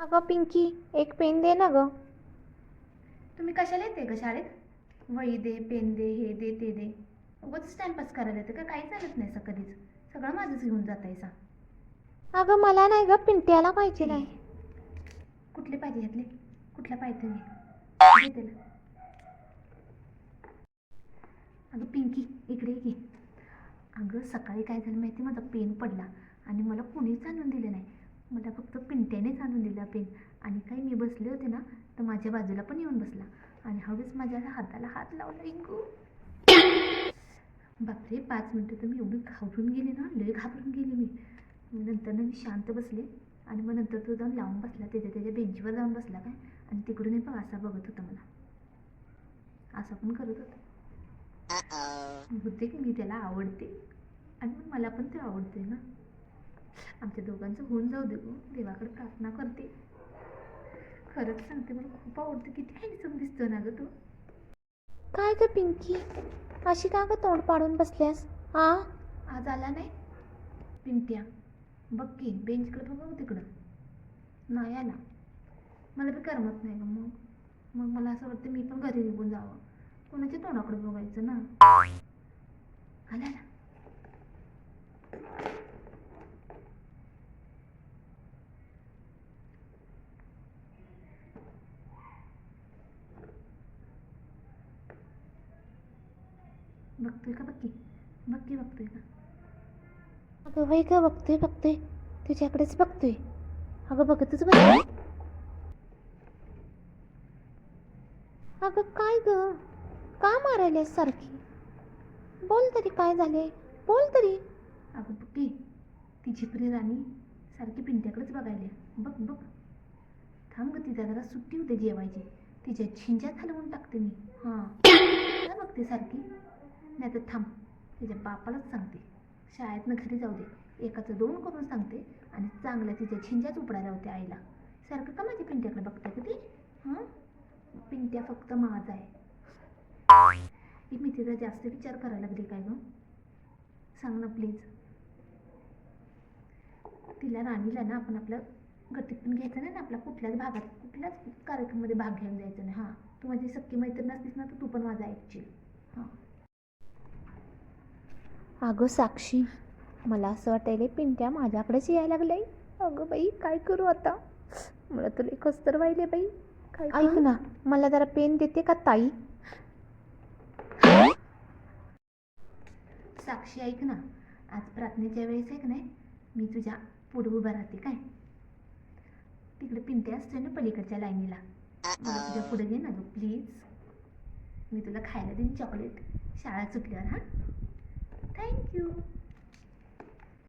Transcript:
अगं पिंकी एक पेन दे ना गं. तुम्ही कशाला येते ग शाळेत? वही दे पेन दे हे दे ते दे. उगाच टाइमपास करायला येते का काही चालत नाही सा कधीच. सगळं माझंच घेऊन जात सा. अगं मला नाही गं पिंट्याला पाहिजे नाही. कुठले पाहिजे ह्यातले? कुठल्या पाहिजे? घे त्याला अगं पिंकी इकडे ये. की अगं सकाळी काय झालं माहिती? माझा पेन पडला आणि मला कोणीच आणून दिलं नाही. मला फक्त पिंट्यानेच आणून दिला पेन. आणि काही मी बसले होते ना तर माझ्या बाजूला पण येऊन बसला. आणि हवेच माझ्या हाताला हात लावला इंगू. बापरे पाच मिनटं तर मी एवढी घाबरून गेली ना लय घाबरून गेली मी. नंतर ना मी शांत बसले. आणि मग नंतर तो जाऊन लावून बसला त्याच्या त्याच्या बेंचवर जाऊन बसला काय. आणि तिकडून बघ असा बघत होता मला. असा पण करत होता. बहुतेक मी त्याला आवडते. आणि मग मला पण ते आवडते ना. आमच्या दोघांचं होऊन जाऊ दे देवाकडे प्रार्थना करते. खरंच सांगते मला खूप आवडते. किती हँडसम दिसतो ना गं तू. काय गं पिंकी? अशी का गं तोंड पाडून बसल्यास? आ? आज आला नाही? पिंट्या बघ की बेंचकडे बघ तिकडं. नाही आला. मला बी करमत नाही गं मग. मग मला असं वाटतं मी पण घरी निघून जावं. कोणाच्या तोंडाकडे बघायचं ना? आला ना. बघतोय का? बघ की बघ की बघतोय का? अगं वय गं बघतोय बघतोय. तुझ्याकडेच बघतोय. अगं बघतच बघ अगं काय ग? का मारायल्यास सारखी? बोल तरी काय झाले बोल तरी. अगं बघ की ती झिपरी राणी सारखी पिंट्याकडेच बघायला. बघ बघ. थांब ग तिला जरा सुट्टी होते जेवायची. तिच्या झिंजात हलवून टाकते मी. हां. काय बघते सारखी? नाही तर थांब तिच्या बापालाच सांगते. शाळेतनं घरी जाऊ दे. एकाचं दोन करून सांगते आणि चांगल्या तिच्या झिंजाच उपडायला होते आईला. सारखं का माझ्या पिंट्याकडे बघते का ती? हां? पिंट्या फक्त माझा आहे. मी तिचा जास्त विचार करायला लागली काय गं? सांग ना प्लीज. तिला राणीला ना आपण आपलं गतीत पण घ्यायचं नाही ना आपला कुठल्याच भागात कुठल्याच कार्यक्रमामध्ये भाग घेऊन जायचं नाही. हां तू माझी सक्की मैत्रीण असतीस ना तर तू पण माझा ऐकशील. हां. अगं साक्षी मला असं वाटायला पिंट्या माझ्याकडेच यायला लागलंय अगं बाई काय करू आता? मला तुला एकच तर व्हायले बाई. काय ऐक ना मला जरा पेन देते का ताई? साक्षी ऐक ना. आज प्रार्थनेच्या वेळेस ऐक नाही मी तुझ्या पुढे उभं राहते काय? तिकडे पिंटे असते ना पलीकडच्या लाईनीला. मला तुझ्या पुढे घे ना गं प्लीज मी तुला खायला देईन चॉकलेट शाळा सुटल्यावर हां? Thank you.